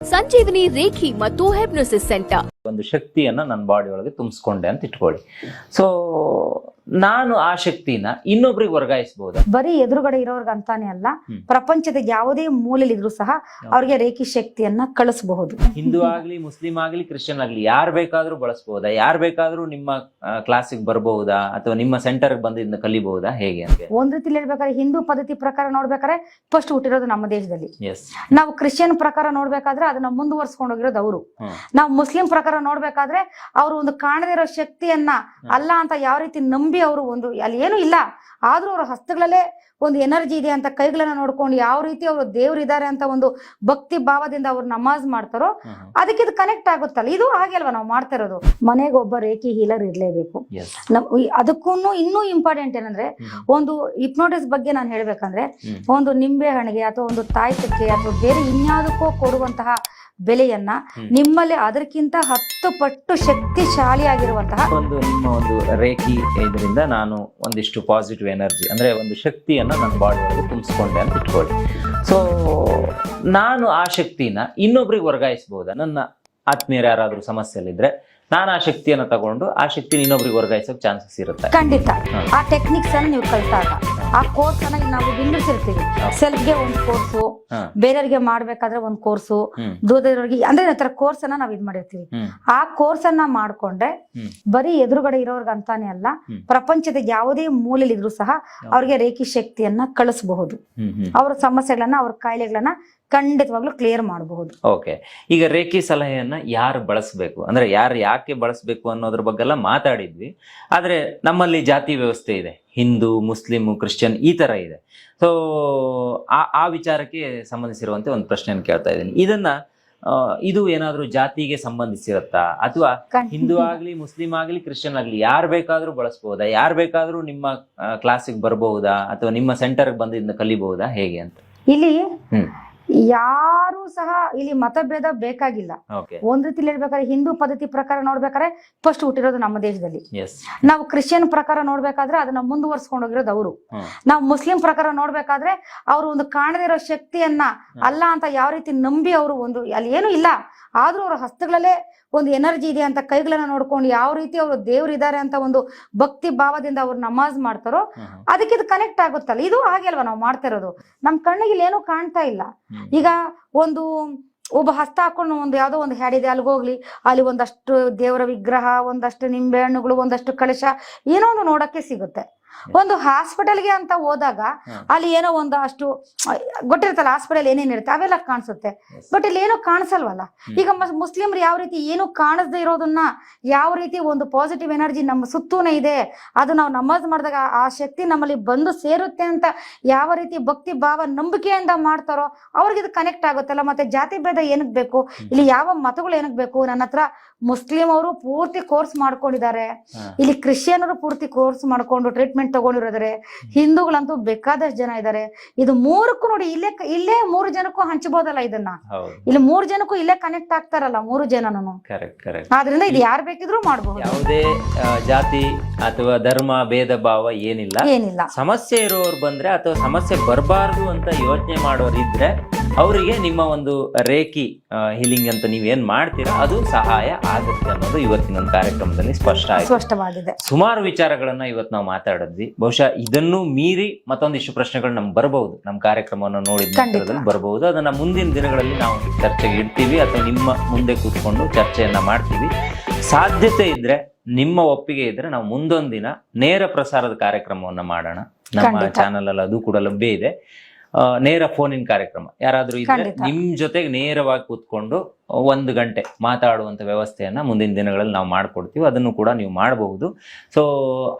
ಸಂಜೀವಿನಿ reiki ಮತ್ತು ಹೆಪ್ನೋಸಿಸ್ centre ಒಂದು ಶಕ್ತಿಯನ್ನ ನನ್ನ ಬಾಡಿ ಒಳಗೆ ತುಂಬಿಸ್ಕೊಂಡೆ ಅಂತ ಇಟ್ಕೊಳ್ಳಿ. ಸೊ ನಾನು ಆ ಶಕ್ತಿನ ಇನ್ನೊಬ್ರಿಗೆ ವರ್ಗಾಯಿಸಬಹುದು ಬರೀ ಎದುರುಗಡೆ ಇರೋರ್ಗ ಅಂತಾನೆ ಅಲ್ಲ ಪ್ರಪಂಚದ ಯಾವುದೇ ಮೂಲೆಯಲ್ಲಿದ್ರು ಸಹ ಅವ್ರಿಗೆ ರೇಖಿ ಶಕ್ತಿಯನ್ನ ಕಳಿಸಬಹುದು. ಹಿಂದೂ ಆಗ್ಲಿ ಮುಸ್ಲಿಂ ಆಗ್ಲಿ ಕ್ರಿಶ್ಚಿಯನ್ ಆಗ್ಲಿ ಯಾರು ಬೇಕಾದ್ರೂ ಬಳಸಬಹುದಾ ಯಾರು ಬೇಕಾದ್ರೂ ನಿಮ್ಮ ಕ್ಲಾಸಿಗೆ ಬರಬಹುದಾ ಅಥವಾ ನಿಮ್ಮ ಸೆಂಟರ್ಗೆ ಬಂದು ಇದನ್ನ ಕಲಿಬಹುದಾ ಹೇಗೆ ಅಂತ ಒಂದ್ ರೀತಿಲಿ ಹೇಳ್ಬೇಕಾದ್ರೆ ಹಿಂದೂ ಪದ್ಧತಿ ಪ್ರಕಾರ ನೋಡ್ಬೇಕಾದ್ರೆ ಫಸ್ಟ್ ಹುಟ್ಟಿರೋದು ನಮ್ಮ ದೇಶದಲ್ಲಿ. ಎಸ್ ನಾವು ಕ್ರಿಶ್ಚಿಯನ್ ಪ್ರಕಾರ ನೋಡ್ಬೇಕಾದ್ರೆ ಅದನ್ನ ಮುಂದುವರ್ಸ್ಕೊಂಡು ಹೋಗಿರೋದು ಅವರು. ನಾವು ಮುಸ್ಲಿಂ ಪ್ರಕಾರ ನೋಡ್ಬೇಕಾದ್ರೆ ಅವರು ಒಂದು ಕಾಣದಿರೋ ಇರೋ ಶಕ್ತಿಯನ್ನ ಅಲ್ಲ ಅಂತ ಯಾವ ರೀತಿ ನಂಬಿ ಅವರು ಒಂದು ಅಲ್ಲಿ ಏನು ಇಲ್ಲ. ಆದ್ರೂ ಅವ್ರ ಹಸ್ತಗಳಲ್ಲೇ ಒಂದು ಎನರ್ಜಿ ಇದೆ ಅಂತ ಕೈಗಳನ್ನ ನೋಡ್ಕೊಂಡು ಯಾವ ರೀತಿ ಅವರು ದೇವ್ರಿದ್ದಾರೆ ಅಂತ ಒಂದು ಭಕ್ತಿ ಭಾವದಿಂದ ಅವ್ರು ನಮಾಜ್ ಮಾಡ್ತಾರೋ ಅದಕ್ಕೆ ಇದು ಕನೆಕ್ಟ್ ಆಗುತ್ತಲ್ಲ. ಇದು ಹಾಗೆ ಅಲ್ವಾ ನಾವು ಮಾಡ್ತಾ ಇರೋದು? ಮನೆಗೆ ಒಬ್ಬ ರೇಖಿ ಹೀಲರ್ ಇರ್ಲೇಬೇಕು. ಅದಕ್ಕೂ ಇನ್ನೂ ಇಂಪಾರ್ಟೆಂಟ್ ಏನಂದ್ರೆ ಒಂದು ಹಿಪ್ನೋಟಿಸ್ ಬಗ್ಗೆ ನಾನು ಹೇಳ್ಬೇಕಂದ್ರೆ ಒಂದು ನಿಂಬೆ ಹಣ್ಣಿಗೆ ಅಥವಾ ಒಂದು ತಾಯ್ತಕ್ಕೆ ಅಥವಾ ಬೇರೆ ಇನ್ಯಾವುದಕ್ಕೋ ಕೊಡುವಂತಹ ಬೆಲೆಯನ್ನ ನಿಮ್ಮಲ್ಲಿ ಅದಕ್ಕಿಂತ ಹತ್ತು ಪಟ್ಟು ಶಕ್ತಿಶಾಲಿಯಾಗಿರುವಂತಹ ಒಂದು ನಿಮ್ಮ ಒಂದು ರೇಖಿ ಇದರಿಂದ ನಾನು ಒಂದಿಷ್ಟು ಪಾಸಿಟಿವ್ ಎನರ್ಜಿ ಅಂದ್ರೆ ಒಂದು ಶಕ್ತಿಯನ್ನ ನನ್ನ ಬಾಡಿ ಒಳಗೆ ತುಂಬಿಸ್ಕೊಂಡೆ ಅಂತ ಇಟ್ಕೊಳ್ಳಿ. ಸೊ ನಾನು ಆ ಶಕ್ತಿನ ಇನ್ನೊಬ್ರಿಗೆ ವರ್ಗಾಯಿಸಬಹುದಾ ನನ್ನ ಆತ್ಮೀಯರು ಯಾರಾದ್ರೂ ಸಮಸ್ಯೆಯಲ್ಲಿದ್ರೆ ನಾನು ಆ ಶಕ್ತಿಯನ್ನು ತಗೊಂಡು ಆ ಶಕ್ತಿನ ಇನ್ನೊಬ್ರಿಗೆ ವರ್ಗಾಯಿಸೋಕೆ ಚಾನ್ಸಸ್ ಇರುತ್ತೆ. ಖಂಡಿತ. ಆ ಟೆಕ್ನಿಕ್ಸ್ ಅನ್ನು ನೀವು ಕಲ್ತಾಗ ಆ ಕೋರ್ಸ್ ಅನ್ನ ನಾವು ಸೆಲ್ಫ್ಗೆ ಒಂದು ಕೋರ್ಸು ಬೇರೆಯವರಿಗೆ ಮಾಡ್ಬೇಕಾದ್ರೆ ಒಂದ್ ಕೋರ್ಸು ದೂರದವ್ರಿಗೆ ಅಂದ್ರೆ ತರ ಕೋರ್ಸ್ ಅನ್ನ ನಾವ್ ಇದ್ ಮಾಡಿರ್ತೀವಿ. ಆ ಕೋರ್ಸ್ ಅನ್ನ ಮಾಡ್ಕೊಂಡ್ರೆ. ಬರೀ ಎದುರುಗಡೆ ಇರೋರ್ಗ ಅಂತಾನೆ ಅಲ್ಲ ಪ್ರಪಂಚದ ಯಾವುದೇ ಮೂಲೆಯಲ್ಲಿದ್ರು ಸಹ ಅವ್ರಿಗೆ ರೇಖಿ ಶಕ್ತಿಯನ್ನ ಕಳಿಸಬಹುದು. ಅವ್ರ ಸಮಸ್ಯೆಗಳನ್ನ ಅವ್ರ ಕಾಯಿಲೆಗಳನ್ನ ಖಂಡಿತವಾಗ್ಲೂ ಕ್ಲಿಯರ್ ಮಾಡಬಹುದು. ಓಕೆ ಈಗ ರೇಖಿ ಸಲಹೆಯನ್ನ ಯಾರು ಬಳಸಬೇಕು? ಅಂದ್ರೆ ಯಾರು ಯಾಕೆ ಬಳಸಬೇಕು ಅನ್ನೋದ್ರ ಬಗ್ಗೆ ಎಲ್ಲ ಮಾತಾಡಿದ್ವಿ. ಆದ್ರೆ ನಮ್ಮಲ್ಲಿ ಜಾತಿ ವ್ಯವಸ್ಥೆ ಇದೆ. ಹಿಂದೂ ಮುಸ್ಲಿಂ ಕ್ರಿಶ್ಚಿಯನ್ ಈ ತರ ಇದೆ. ಸೊ ಆ ಆ ವಿಚಾರಕ್ಕೆ ಸಂಬಂಧಿಸಿರುವಂತೆ ಒಂದು ಪ್ರಶ್ನೆಯನ್ನು ಕೇಳ್ತಾ ಇದ್ದೀನಿ. ಇದನ್ನ ಇದು ಏನಾದ್ರೂ ಜಾತಿಗೆ ಸಂಬಂಧಿಸಿರುತ್ತಾ? ಅಥವಾ ಹಿಂದೂ ಆಗ್ಲಿ ಮುಸ್ಲಿಂ ಆಗ್ಲಿ ಕ್ರಿಶ್ಚಿಯನ್ ಆಗ್ಲಿ ಯಾರು ಬೇಕಾದ್ರೂ ಬಳಸಬಹುದಾ ಯಾರು ಬೇಕಾದ್ರೂ ನಿಮ್ಮ ಕ್ಲಾಸಿಗೆ ಬರಬಹುದಾ ಅಥವಾ ನಿಮ್ಮ ಸೆಂಟರ್ಗೆ ಬಂದು ಇದನ್ನ ಕಲಿಬಹುದಾ ಹೇಗೆ ಅಂತ? ಇಲ್ಲಿ ಹ್ಮ್. ಯಾರು ಸಹ ಇಲ್ಲಿ ಮತಭೇದ ಬೇಕಾಗಿಲ್ಲ. ಒಂದ್ ರೀತಿಲಿ ಹೇಳ್ಬೇಕಾದ್ರೆ ಹಿಂದೂ ಪದ್ಧತಿ ಪ್ರಕಾರ ನೋಡ್ಬೇಕಾದ್ರೆ ಫಸ್ಟ್ ಹುಟ್ಟಿರೋದು ನಮ್ಮ ದೇಶದಲ್ಲಿ. ನಾವು ಕ್ರಿಶ್ಚಿಯನ್ ಪ್ರಕಾರ ನೋಡ್ಬೇಕಾದ್ರೆ ಅದನ್ನ ಮುಂದುವರ್ಸ್ಕೊಂಡು ಹೋಗಿರೋದು ಅವರು. ನಾವು ಮುಸ್ಲಿಂ ಪ್ರಕಾರ ನೋಡ್ಬೇಕಾದ್ರೆ ಅವರು ಒಂದು ಕಾಣದಿರೋ ಶಕ್ತಿಯನ್ನ ಅಲ್ಲ ಅಂತ ಯಾವ ರೀತಿ ನಂಬಿ ಅವರು ಒಂದು ಅಲ್ಲಿ ಏನು ಇಲ್ಲ. ಆದ್ರೂ ಅವ್ರ ಹಸ್ತಗಳಲ್ಲೇ ಒಂದು ಎನರ್ಜಿ ಇದೆ ಅಂತ ಕೈಗಳನ್ನ ನೋಡ್ಕೊಂಡು ಯಾವ ರೀತಿ ಅವರು ದೇವ್ರು ಇದ್ದಾರೆ ಅಂತ ಒಂದು ಭಕ್ತಿ ಭಾವದಿಂದ ಅವ್ರು ನಮಾಜ್ ಮಾಡ್ತಾರೋ. ಅದಕ್ಕೆ ಇದು ಕನೆಕ್ಟ್ ಆಗುತ್ತಲ್ಲ. ಇದು ಹಾಗೆ ಅಲ್ವಾ ನಾವು ಮಾಡ್ತಾ ಇರೋದು. ನಮ್ ಕಣ್ಣಿಗೆ ಏನೂ ಕಾಣ್ತಾ ಇಲ್ಲ. ಈಗ ಒಂದು ಒಬ್ಬ ಹಸ್ತ ಹಾಕೊಂಡು ಒಂದು ಯಾವ್ದೋ ಒಂದು ಹ್ಯಾಡಿದೆ ಅಲ್ಲಿಗೆ ಹೋಗ್ಲಿ. ಅಲ್ಲಿ ಒಂದಷ್ಟು ದೇವರ ವಿಗ್ರಹ ಒಂದಷ್ಟು ನಿಂಬೆ ಹಣ್ಣುಗಳು ಒಂದಷ್ಟು ಕಳಶ ಏನೋ ಒಂದು ನೋಡಕ್ಕೆ ಸಿಗುತ್ತೆ. ಒಂದು ಹಾಸ್ಪಿಟಲ್ಗೆ ಅಂತ ಹೋದಾಗ ಅಲ್ಲಿ ಏನೋ ಒಂದು ಅಷ್ಟು ಗೊತ್ತಿರ್ತಲ್ಲ ಹಾಸ್ಪಿಟಲ್ ಏನೇನ್ ಇರುತ್ತೆ ಅವೆಲ್ಲ ಕಾಣಿಸುತ್ತೆ. ಬಟ್ ಇಲ್ಲಿ ಏನೋ ಕಾಣಿಸಲ್ವಲ್ಲ? ಈಗ ಮಸ್- ಮುಸ್ಲಿಮ್ರು ಯಾವ ರೀತಿ ಏನು ಕಾಣಿಸದೇ ಇರೋದನ್ನ ಯಾವ ರೀತಿ ಒಂದು ಪಾಸಿಟಿವ್ ಎನರ್ಜಿ ನಮ್ಮ ಸುತ್ತೂನೇ ಇದೆ ಅದು ನಾವು ನಮಾಜ್ ಮಾಡಿದಾಗ ಆ- ಆ ಶಕ್ತಿ ನಮ್ಮಲ್ಲಿ ಬಂದು ಸೇರುತ್ತೆ ಅಂತ ಯಾವ ರೀತಿ ಭಕ್ತಿ ಭಾವ ನಂಬಿಕೆಯಿಂದ ಮಾಡ್ತಾರೋ ಅವ್ರಿಗೆ ಇದು ಕನೆಕ್ಟ್ ಆಗುತ್ತಲ್ಲ. ಮತ್ತೆ ಜಾತಿ ಭೇದ ಏನಕ್ ಬೇಕು? ಇಲ್ಲಿ ಯಾವ ಮತಗಳು ಏನಕ್ ಬೇಕು? ನನ್ನ ಹತ್ರ ಮುಸ್ಲಿಂ ಅವರು ಪೂರ್ತಿ ಕೋರ್ಸ್ ಮಾಡ್ಕೊಂಡಿದ್ದಾರೆ. ಇಲ್ಲಿ ಕ್ರಿಶ್ಚಿಯನರು ಪೂರ್ತಿ ಕೋರ್ಸ್ ಮಾಡ್ಕೊಂಡು ಟ್ರೀಟ್ಮೆಂಟ್ ತಗೊಂಡಿರೋದ್ರೆ ಹಿಂದೂಗಳಂತೂ ಬೇಕಾದಷ್ಟು ಜನ ಇದ್ದಾರೆ ಇದು ಮೂರಕ್ಕೂ ನೋಡಿ ಇಲ್ಲೇ ಇಲ್ಲೇ ಮೂರು ಜನಕ್ಕೂ ಹಂಚಬಹುದಲ್ಲ ಇದನ್ನ? ಇಲ್ಲಿ ಮೂರು ಜನಕ್ಕೂ ಇಲ್ಲೇ ಕನೆಕ್ಟ್ ಆಗ್ತಾರಲ್ಲ ಮೂರು ಜನನು? ಕರೆಕ್ಟ್ ಕರೆಕ್ಟ್ ಆದ್ರಿಂದ ಇದು ಯಾರು ಬೇಕಿದ್ರು ಮಾಡಬಹುದು ಯಾವುದೇ ಜಾತಿ ಅಥವಾ ಧರ್ಮ ಭೇದ ಭಾವ ಏನಿಲ್ಲ. ಏನಿಲ್ಲ. ಸಮಸ್ಯೆ ಇರೋರು ಬಂದ್ರೆ ಅಥವಾ ಸಮಸ್ಯೆ ಬರಬಾರ್ದು ಅಂತ ಯೋಚನೆ ಮಾಡೋರು ಇದ್ರೆ ಅವರಿಗೆ ನಿಮ್ಮ ಒಂದು ರೇಖಿ ಹೀಲಿಂಗ್ ಅಂತ ನೀವೇನ್ ಮಾಡ್ತೀರಾ ಅದು ಸಹಾಯ ಆಗುತ್ತೆ ಅನ್ನೋದು ಇವತ್ತಿನ ಒಂದು ಕಾರ್ಯಕ್ರಮದಲ್ಲಿ ಸ್ಪಷ್ಟ ಆಯ್ತು. ಸ್ಪಷ್ಟವಾಗಿದೆ. ಸುಮಾರು ವಿಚಾರಗಳನ್ನ ಇವತ್ತು ನಾವು ಮಾತಾಡಿದ್ವಿ. ಬಹುಶಃ ಇದನ್ನು ಮೀರಿ ಮತ್ತೊಂದಿಷ್ಟು ಪ್ರಶ್ನೆಗಳು ನಮ್ಗೆ ಬರಬಹುದು. ನಮ್ಮ ಕಾರ್ಯಕ್ರಮವನ್ನು ನೋಡಿದ ಬರಬಹುದು. ಅದನ್ನ ಮುಂದಿನ ದಿನಗಳಲ್ಲಿ ನಾವು ಚರ್ಚೆಗೆ ಇಡ್ತೀವಿ ಅಥವಾ ನಿಮ್ಮ ಮುಂದೆ ಕೂತ್ಕೊಂಡು ಚರ್ಚೆಯನ್ನ ಮಾಡ್ತೀವಿ. ಸಾಧ್ಯತೆ ಇದ್ರೆ ನಿಮ್ಮ ಒಪ್ಪಿಗೆ ಇದ್ರೆ ನಾವು ಮುಂದೊಂದಿನ ನೇರ ಪ್ರಸಾರದ ಕಾರ್ಯಕ್ರಮವನ್ನ ಮಾಡೋಣ. ನಮ್ಮ. ಚಾನಲ್ ಅಲ್ಲಿ ಅದು ಕೂಡ ಲಭ್ಯ ಇದೆ. ಆ, ಫೋನ್ ಇನ್ ಕಾರ್ಯಕ್ರಮ. ಯಾರಾದ್ರೂ ಇದ್ರೆ. ನಿಮ್ ಜೊತೆಗೆ ನೇರವಾಗಿ ಕೂತ್ಕೊಂಡು ಒಂದು ಗಂಟೆ ಮಾತಾಡುವಂತ ವ್ಯವಸ್ಥೆಯನ್ನ ಮುಂದಿನ ದಿನಗಳಲ್ಲಿ ನಾವು ಮಾಡ್ಕೊಡ್ತೀವಿ. ಅದನ್ನು ಕೂಡ ನೀವು ಮಾಡಬಹುದು. ಸೊ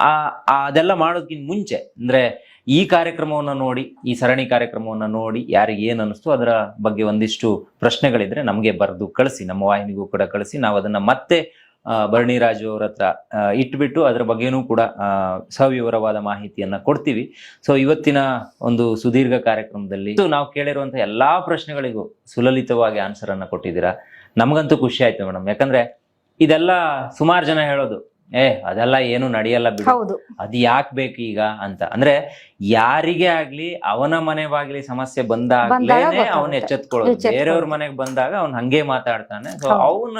ಆ ಆ ಅದೆಲ್ಲ ಮಾಡೋದಕ್ಕಿಂತ ಮುಂಚೆ ಅಂದ್ರೆ ಈ ಕಾರ್ಯಕ್ರಮವನ್ನ ನೋಡಿ ಈ ಸರಣಿ ಕಾರ್ಯಕ್ರಮವನ್ನ ನೋಡಿ ಯಾರಿಗೆ ಏನು ಅನಿಸ್ತು ಅದರ ಬಗ್ಗೆ ಒಂದಿಷ್ಟು ಪ್ರಶ್ನೆಗಳಿದ್ರೆ ನಮಗೆ ಬರೆದು ಕಳಿಸಿ ನಮ್ಮ ವಾಹಿನಿಗೂ ಕೂಡ ಕಳಿಸಿ ನಾವು ಅದನ್ನ ಮತ್ತೆ ಆ, ಭರಣಿರಾಜು ಅವ್ರ ಹತ್ರ ಇಟ್ಬಿಟ್ಟು ಅದರ ಬಗ್ಗೆನೂ ಕೂಡ ಸವಿವರವಾದ ಮಾಹಿತಿಯನ್ನ ಕೊಡ್ತೀವಿ. ಸೊ ಇವತ್ತಿನ ಒಂದು ಸುದೀರ್ಘ ಕಾರ್ಯಕ್ರಮದಲ್ಲಿ ನಾವು ಕೇಳಿರುವಂತಹ ಎಲ್ಲಾ ಪ್ರಶ್ನೆಗಳಿಗೂ ಸುಲಲಿತವಾಗಿ ಆನ್ಸರ್ ಅನ್ನ ಕೊಟ್ಟಿದ್ದೀರಾ. ನಮಗಂತೂ ಖುಷಿ ಆಯ್ತು ಮೇಡಮ್. ಯಾಕಂದ್ರೆ ಇದೆಲ್ಲ ಸುಮಾರು ಜನ ಹೇಳೋದು ಏ ಅದೆಲ್ಲ ಏನು ನಡೆಯಲ್ಲ ಬಿಡು. ಅದು ಯಾಕೆ ಬೇಕು ಈಗ? ಅಂತ. ಅಂದ್ರೆ ಯಾರಿಗೆ ಆಗ್ಲಿ ಅವನ ಮನೆ ಬಾಗ್ಲಿ ಸಮಸ್ಯೆ ಬಂದಾಗ ಬಂದಾಗ್ಲೇನೆ. ಅವನ್ ಎಚ್ಚೆತ್ಕೊಳ್ಳೋದು. ಬೇರೆಯವ್ರ ಮನೆಗೆ ಬಂದಾಗ ಅವ್ನ್ ಹಂಗೆ ಮಾತಾಡ್ತಾನೆ. ಸೊ. ಅವನ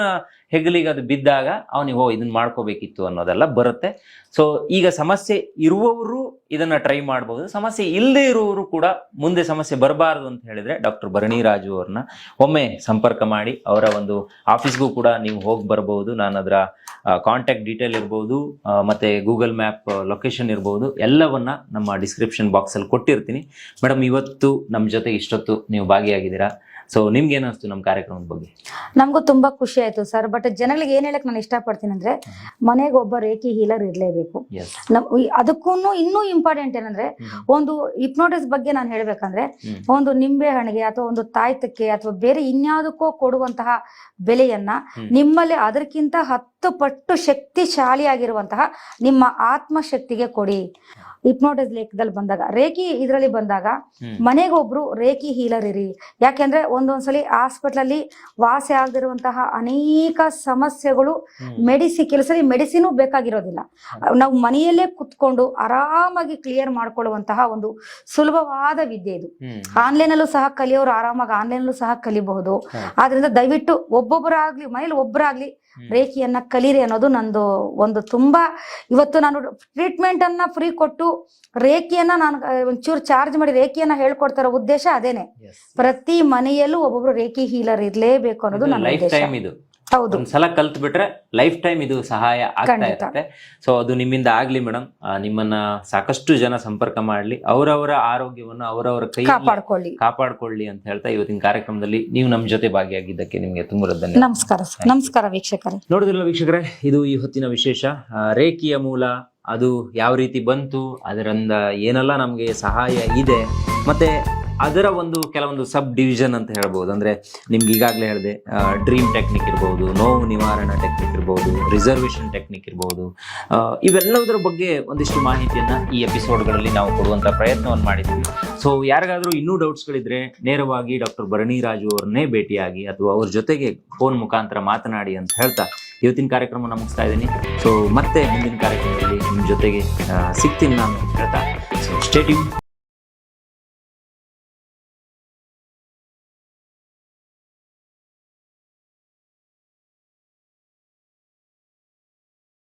ಹೆಗಲಿಗೆ ಅದು ಬಿದ್ದಾಗ ಅವನಿಗೆ, ಓ, ಇದನ್ನ ಮಾಡ್ಕೋಬೇಕಿತ್ತು ಅನ್ನೋದೆಲ್ಲ ಬರುತ್ತೆ. ಸೊ ಈಗ ಸಮಸ್ಯೆ ಇರುವವರು ಇದನ್ನ ಟ್ರೈ ಮಾಡಬಹುದು ಸಮಸ್ಯೆ ಇಲ್ಲದೆ ಇರುವವರು ಕೂಡ ಮುಂದೆ ಸಮಸ್ಯೆ ಬರಬಾರದು ಅಂತ ಹೇಳಿದ್ರೆ ಡಾಕ್ಟರ್ ಭರಣಿ ರಾಜು ಅವ್ರನ್ನ ಒಮ್ಮೆ ಸಂಪರ್ಕ ಮಾಡಿ, ಅವರ ಒಂದು ಆಫೀಸ್ಗೂ ಕೂಡ ನೀವು ಹೋಗಿ ಬರಬಹುದು ನಾನು ಅದರ ಕಾಂಟ್ಯಾಕ್ಟ್ ಡೀಟೇಲ್ ಇರ್ಬೋದು ಮತ್ತೆ ಗೂಗಲ್ ಮ್ಯಾಪ್ ಲೊಕೇಶನ್ ಇರ್ಬೋದು. ಎಲ್ಲವನ್ನ ನಮ್ಮ ಡಿಸ್ಕ್ರಿಪ್ಷನ್ ಬಾಕ್ಸ್ ಅಲ್ಲಿ ಕೊಟ್ಟಿರ್ತೀನಿ. ಮೇಡಮ್ ಇವತ್ತು ನಮ್ಮ ಜೊತೆ ಇಷ್ಟೊತ್ತು ನೀವು ಭಾಗಿಯಾಗಿದ್ದೀರಾ? ಸೊ ನಿಮ್ಗೆ ಏನಿಸ್ತು ನಮ್ಮ ಕಾರ್ಯಕ್ರಮದ ಬಗ್ಗೆ? ನಮಗೂ ತುಂಬಾ ಖುಷಿ ಆಯ್ತು ಸರ್. ಬಟ್ ಜನಗಳಿಗೆ ಏನ್ ಹೇಳಕ್ ನಾನು ಇಷ್ಟಪಡ್ತೀನಿ ಅಂದ್ರೆ ಮನೆಗೆ ಒಬ್ಬ ರೇಖಿ ಹೀಲರ್ ಇರ್ಲೇಬೇಕು. ಅದಕ್ಕೂ ಇನ್ನೂ ಇಂಪಾರ್ಟೆಂಟ್ ಏನಂದ್ರೆ ಒಂದು ಹಿಪ್ನೋಟಿಸ್ ಬಗ್ಗೆ ನಾನು ಹೇಳ್ಬೇಕಂದ್ರೆ ಒಂದು ನಿಂಬೆ ಹಣ್ಣಿಗೆ ಅಥವಾ ಒಂದು ತಾಯ್ತಕ್ಕೆ ಅಥವಾ ಬೇರೆ ಇನ್ಯಾವುದಕ್ಕೋ ಕೊಡುವಂತಹ ಬೆಲೆಯನ್ನ ನಿಮ್ಮಲ್ಲಿ ಅದಕ್ಕಿಂತ ಹತ್ತು ಪಟ್ಟು ಶಕ್ತಿಶಾಲಿಯಾಗಿರುವಂತಹ ನಿಮ್ಮ ಆತ್ಮಶಕ್ತಿಗೆ ಕೊಡಿ. ಹಿಪ್ನೋಟಿಸ್ ಲೇಖದಲ್ಲಿ ಬಂದಾಗ ರೇಖಿ ಇದರಲ್ಲಿ ಬಂದಾಗ ಮನೆಗೊಬ್ರು ರೇಖಿ ಹೀಲರ್ ಇರಿ ಯಾಕೆಂದ್ರೆ ಒಂದೊಂದ್ಸಲಿ ಹಾಸ್ಪಿಟಲ್ ಅಲ್ಲಿ ವಾಸಿ ಆಗದಿರುವಂತಹ ಅನೇಕ ಸಮಸ್ಯೆಗಳು ಮೆಡಿಸಿನ್ ಮೆಡಿಸಿ ಕೆಲಸದಲ್ಲಿ ಮೆಡಿಸಿನ್ ಬೇಕಾಗಿರೋದಿಲ್ಲ ನಾವು ಮನೆಯಲ್ಲೇ ಕುತ್ಕೊಂಡು ಆರಾಮಾಗಿ ಕ್ಲಿಯರ್ ಮಾಡ್ಕೊಳ್ಳುವಂತಹ ಒಂದು ಸುಲಭವಾದ ವಿದ್ಯೆ ಇದು. ಆನ್ಲೈನ್ ಅಲ್ಲೂ ಸಹ ಕಲಿಯೋರು ಆರಾಮಾಗಿ ಆನ್ಲೈನ್ ಅಲ್ಲೂ ಸಹ ಕಲಿಬಹುದು. ಆದ್ರಿಂದ ದಯವಿಟ್ಟು ಒಬ್ಬೊಬ್ಬರಾಗ್ಲಿ ಮನೇಲಿ ಒಬ್ಬರಾಗ್ಲಿ. ರೇಖಿಯನ್ನ ಕಲೀರಿ ಅನ್ನೋದು ನಂದು ಒಂದು ತುಂಬಾ ಇವತ್ತು ನಾನು ಟ್ರೀಟ್ಮೆಂಟ್ ಅನ್ನ ಫ್ರೀ ಕೊಟ್ಟು ರೇಖಿಯನ್ನ ನಾನು ಒಂಚೂರು ಚಾರ್ಜ್ ಮಾಡಿ ರೇಖಿಯನ್ನ ಹೇಳ್ಕೊಡ್ತಾರೋ ಉದ್ದೇಶ ಅದೇನೆ. ಪ್ರತಿ ಮನೆಯಲ್ಲೂ ಒಬ್ಬೊಬ್ರು ರೇಖಿ ಹೀಲರ್ ಇರ್ಲೇಬೇಕು ಅನ್ನೋದು ನನ್ನ ಉದ್ದೇಶ. ಹೌದು. ಒಂದ್ಸಲ ಕಲ್ತ್ ಬಿಟ್ರೆ ಲೈಫ್ ಟೈಮ್ ಇದು ಸಹಾಯ ಆಗ್ತಾ. ಇರುತ್ತೆ. ಸೊ ಅದು ನಿಮ್ಮಿಂದ ಆಗ್ಲಿ ಮೇಡಮ್ ನಿಮ್ಮನ್ನ ಸಾಕಷ್ಟು ಜನ ಸಂಪರ್ಕ ಮಾಡ್ಲಿ. ಅವರವರ ಆರೋಗ್ಯವನ್ನು ಅವರವರ ಕೈ ಕಾಪಾಡ್ಕೊಳ್ಳಿ. ಕಾಪಾಡ್ಕೊಳ್ಳಿ ಅಂತ ಹೇಳ್ತಾ ಇವತ್ತಿನ ಕಾರ್ಯಕ್ರಮದಲ್ಲಿ ನೀವು ನಮ್ಮ ಜೊತೆ ಭಾಗಿಯಾಗಿದ್ದಕ್ಕೆ ನಿಮ್ಗೆ ತುಂಬ ಧನ್ಯವಾದ. ನಮಸ್ಕಾರ ನಮಸ್ಕಾರ ವೀಕ್ಷಕರೇ. ನೋಡಿದ್ರಲ್ಲ ವೀಕ್ಷಕರೇ ಇದು ಈ ಹೊತ್ತಿನ ವಿಶೇಷ. ರೇಖಿಯ ಮೂಲ ಅದು ಯಾವ ರೀತಿ ಬಂತು ಅದರಿಂದ ಏನೆಲ್ಲ ನಮಗೆ ಸಹಾಯ ಇದೆ. ಮತ್ತೆ ಅದರ ಒಂದು ಕೆಲವೊಂದು ಸಬ್ ಡಿವಿಷನ್ ಅಂತ ಹೇಳ್ಬೋದು. ಅಂದ್ರೆ ನಿಮ್ಗೆ ಈಗಾಗಲೇ ಹೇಳಿದೆ ಡ್ರೀಮ್ ಟೆಕ್ನಿಕ್ ಇರ್ಬೋದು, ನೋವು ನಿವಾರಣಾ ಟೆಕ್ನಿಕ್ ಇರ್ಬೋದು, ರಿಸರ್ವೇಷನ್ ಟೆಕ್ನಿಕ್ ಇರ್ಬೋದು ಇವೆಲ್ಲದರ ಬಗ್ಗೆ ಒಂದಿಷ್ಟು ಮಾಹಿತಿಯನ್ನ ಈ ಎಪಿಸೋಡ್ಗಳಲ್ಲಿ ನಾವು ಕೊಡುವಂಥ ಪ್ರಯತ್ನವನ್ನು ಮಾಡಿದ್ದೀವಿ ಸೊ ಯಾರಿಗಾದರೂ ಇನ್ನೂ ಡೌಟ್ಸ್ಗಳಿದ್ರೆ ನೇರವಾಗಿ ಡಾಕ್ಟರ್ ಭರಣಿ ರಾಜು ಅವ್ರನ್ನೇ ಭೇಟಿಯಾಗಿ ಅಥವಾ ಅವ್ರ ಜೊತೆಗೆ ಫೋನ್ ಮುಖಾಂತರ ಮಾತನಾಡಿ ಅಂತ ಹೇಳ್ತಾ ಇವತ್ತಿನ ಕಾರ್ಯಕ್ರಮ ಮುಗಿಸ್ತಾ ಇದ್ದೀನಿ. ಸೊ ಮತ್ತೆ ಮುಂದಿನ ಕಾರ್ಯಕ್ರಮದಲ್ಲಿ ನಿಮ್ಮ ಜೊತೆಗೆ ಸಿಗ್ತೀನಿ ನಾನು ಹೇಳ್ತಾ. So statue